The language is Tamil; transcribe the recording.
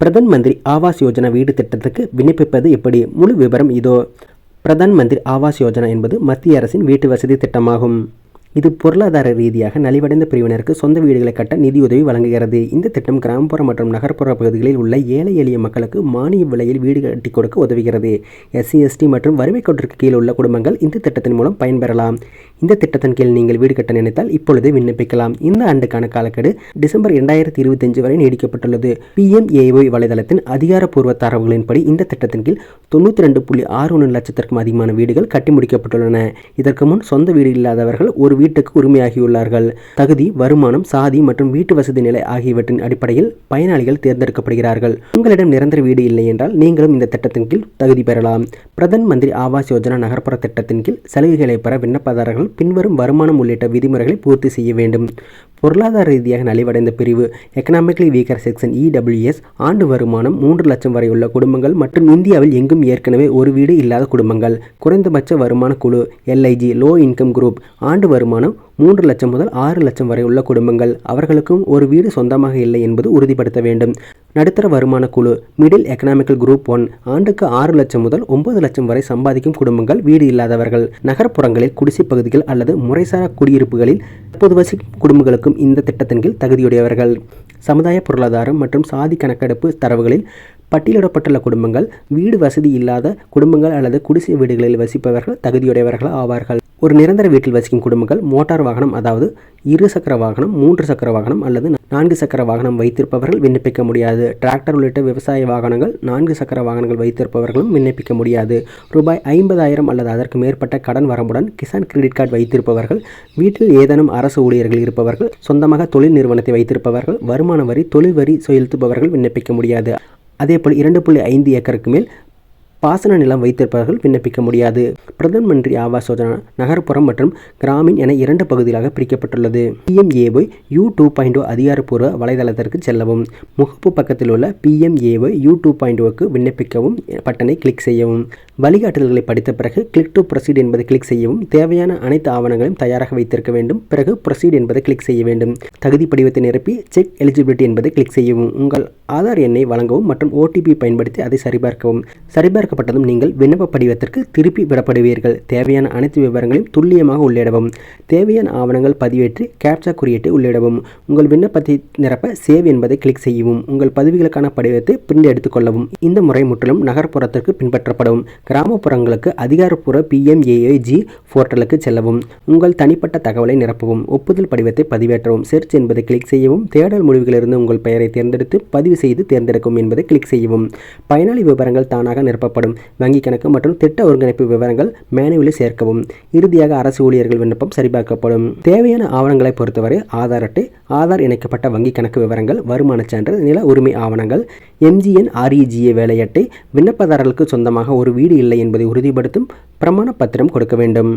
பிரதான் மந்திரி ஆவாஸ் யோஜனா வீடு திட்டத்துக்கு விண்ணப்பிப்பது எப்படி? முழு விவரம் இதோ. பிரதான் மந்திரி ஆவாஸ் யோஜனா என்பது மத்திய அரசின் வீட்டு வசதி திட்டமாகும். இது பொருளாதார ரீதியாக நலிவடைந்த பிரிவினருக்கு சொந்த வீடுகளை கட்ட நிதியுதவி வழங்குகிறது. இந்த திட்டம் கிராமப்புற மற்றும் நகர்ப்புற பகுதிகளில் உள்ள ஏழை எளிய மக்களுக்கு மானிய விலையில் வீடு கட்டி கொடுக்க உதவுகிறது. எஸ்சி எஸ்டி மற்றும் வறுமை கோட்டிற்கு கீழ் உள்ள குடும்பங்கள் இந்த திட்டத்தின் மூலம் பயன்பெறலாம். இந்த திட்டத்தின் கீழ் நீங்கள் வீடு கட்ட நினைத்தால் இப்பொழுதே விண்ணப்பிக்கலாம். இந்த ஆண்டுக்கான காலக்கெடு டிசம்பர் இரண்டாயிரத்தி இருபத்தஞ்சு வரை நீடிக்கப்பட்டுள்ளது. பிஎம்ஏஒய் வலைதளத்தின் அதிகாரப்பூர்வ தரவுகளின்படி இந்த திட்டத்தின் கீழ் தொண்ணூற்றி ரெண்டு புள்ளி ஆறு ஒன்று லட்சத்திற்கும் அதிகமான வீடுகள் கட்டி முடிக்கப்பட்டுள்ளன. இதற்கு முன் சொந்த வீடு இல்லாதவர்கள் ஒரு வீட்டுக்கு உரிமையாகியுள்ளார்கள். தகுதி வருமானம் சாதி மற்றும் வீட்டு வசதி நிலை ஆகியவற்றின் அடிப்படையில் பயனாளிகள் தேர்ந்தெடுக்கப்படுகிறார்கள். உங்களிடம் நிரந்தர வீடு இல்லை என்றால் நீங்களும் இந்த திட்டத்தின் கீழ் தகுதி பெறலாம். பிரதான் மந்திரி ஆவாஸ் யோஜனா நகர்ப்புற திட்டத்தின் கீழ் சலுகைகளை பெற விண்ணப்பதாரர்கள் பின்வரும் வருமானம் உள்ளிட்ட விதிமுறைகளை பூர்த்தி செய்ய வேண்டும். பொருளாதார ரீதியாக நலிவடைந்த பிரிவு எக்கனாமிக்கலி வீக்கர் செக்ஷன் இடபிள்யூஎஸ் ஆண்டு வருமானம் மூன்று லட்சம் வரை உள்ள குடும்பங்கள் மற்றும் இந்தியாவில் எங்கும் ஏற்கனவே ஒரு வீடு இல்லாத குடும்பங்கள். குறைந்தபட்ச வருமான குழு எல்ஐஜி லோ இன்கம் குரூப் ஆண்டு வருமானம் மூன்று லட்சம் முதல் ஆறு லட்சம் வரை உள்ள குடும்பங்கள். அவர்களுக்கும் ஒரு வீடு சொந்தமாக இல்லை என்பது உறுதிப்படுத்த வேண்டும். நடுத்தர வருமான குழு மிடில் எக்கனாமிக்கல் குரூப் ஒன் ஆண்டுக்கு ஆறு லட்சம் முதல் ஒன்பது லட்சம் வரை சம்பாதிக்கும் குடும்பங்கள் வீடு இல்லாதவர்கள். நகர்ப்புறங்களில் குடிசை பகுதிகள் அல்லது முறைசாரா குடியிருப்புகளில் தற்போது வசிக்கும் குடும்பங்களுக்கும் இந்த திட்டத்தின் கீழ் தகுதியுடையவர்கள் சமுதாய பொருளாதாரம் மற்றும் சாதி கணக்கெடுப்பு தரவுகளில் பட்டியலிடப்பட்டுள்ள குடும்பங்கள் வீடு வசதி இல்லாத குடும்பங்கள் அல்லது குடிசை வீடுகளில் வசிப்பவர்கள் தகுதியுடையவர்கள் ஆவார்கள் ஒரு நிரந்தர வீட்டில் வசிக்கும் குடும்பங்கள் மோட்டார் வாகனம் அதாவது இரு சக்கர வாகனம் மூன்று சக்கர வாகனம் அல்லது நான்கு சக்கர வாகனம் வைத்திருப்பவர்கள் விண்ணப்பிக்க முடியாது. டிராக்டர் உள்ளிட்ட விவசாய வாகனங்கள் நான்கு சக்கர வாகனங்கள் வைத்திருப்பவர்களும் விண்ணப்பிக்க முடியாது. ரூபாய் ஐம்பதாயிரம் அல்லது அதற்கு மேற்பட்ட கடன் வரம்புடன் கிசான் கிரெடிட் கார்டு வைத்திருப்பவர்கள் வீட்டில் ஏதேனும் அரசு ஊழியர்கள் இருப்பவர்கள் சொந்தமாக தொழில் நிறுவனத்தை வைத்திருப்பவர்கள் வருமான வரி தொழில் வரி செலுத்துபவர்கள் விண்ணப்பிக்க முடியாது. அதேபோல் இரண்டு புள்ளி ஐந்து ஏக்கருக்கு மேல் பாசன நிலம் வைத்திருப்பவர்கள் விண்ணப்பிக்க முடியாது. பிரதான் மந்திரி ஆவாஸ் யோஜனா நகர்ப்புறம் மற்றும் கிராமின் என இரண்டு பகுதிகளாக பிரிக்கப்பட்டுள்ளது. பிஎம்ஏஒய் யூ டூ பாயிண்ட் அதிகாரப்பூர்வ வலைதளத்திற்கு செல்லவும். முகப்பு பக்கத்தில் உள்ள பிஎம்ஏஒய் யூ டூ பாயிண்ட் ஓக்கு oh விண்ணப்பிக்கவும் பட்டனை கிளிக் செய்யவும். வழிகாட்டுதல்களை படித்த பிறகு கிளிக் டு ப்ரொசீட் என்பதை கிளிக் செய்யவும் தேவையான அனைத்து ஆவணங்களையும் தயாராக வைத்திருக்க வேண்டும். பிறகு ப்ரொசீட் என்பதை கிளிக் செய்ய வேண்டும். தகுதி படிவத்தை நிரப்பி செக் எலிஜிபிலிட்டி என்பதை கிளிக் செய்யவும். உங்கள் ஆதார் எண்ணை வழங்கவும் மற்றும் ஓடிபி பயன்படுத்தி அதை சரிபார்க்கவும். சரிபார்க்கப்பட்டதும் நீங்கள் விண்ணப்ப படிவத்திற்கு திருப்பி விடப்படுவீர்கள். தேவையான அனைத்து விவரங்களையும் துல்லியமாக உள்ளிடவும். தேவையான ஆவணங்கள் பதிவேற்றி கேப்சா குறியீட்டை உள்ளிடவும். உங்கள் விண்ணப்பத்தை நிரப்ப சேவ் என்பதை கிளிக் செய்யவும். உங்கள் பதிவுகளுக்கான படிவத்தை பிரிண்ட் எடுத்துக்கொள்ளவும் இந்த முறை முற்றிலும் நகர்ப்புறத்திற்கு பின்பற்றப்படும். கிராமப்புறங்களுக்கு அதிகாரப்பூர்வ பிஎம்ஏஏஜி போர்ட்டலுக்கு செல்லவும். உங்கள் தனிப்பட்ட தகவலை நிரப்பவும். ஒப்புதல் படிவத்தை பதிவேற்றவும். செர்ச் என்பதை கிளிக் செய்யவும். தேடல் முடிவுகளிலிருந்து உங்கள் பெயரை தேர்ந்தெடுத்து பதிவு செய்து தேர்ந்தெடுக்கும் என்பதை கிளிக் செய்யவும். பயனாளி விவரங்கள் தானாக நிரப்பப்படும். வங்கிக் கணக்கு மற்றும் திட்ட ஒருங்கிணைப்பு விவரங்கள் மேனுவலில் சேர்க்கவும். இறுதியாக அரசு ஊழியர்கள் விண்ணப்பம் சரிபார்க்கப்படும். தேவையான ஆவணங்களை பொறுத்தவரை ஆதார் அட்டை ஆதார் இணைக்கப்பட்ட வங்கிக் கணக்கு விவரங்கள் வருமான சான்று நில உரிமை ஆவணங்கள் எம்ஜிஎன் ஆர்இஜிஏ வேலை அட்டை விண்ணப்பதாரர்களுக்கு சொந்தமாக ஒரு வீடு இல்லை என்பதை உறுதிப்படுத்தும் பிரமாண பத்திரம் கொடுக்க வேண்டும்.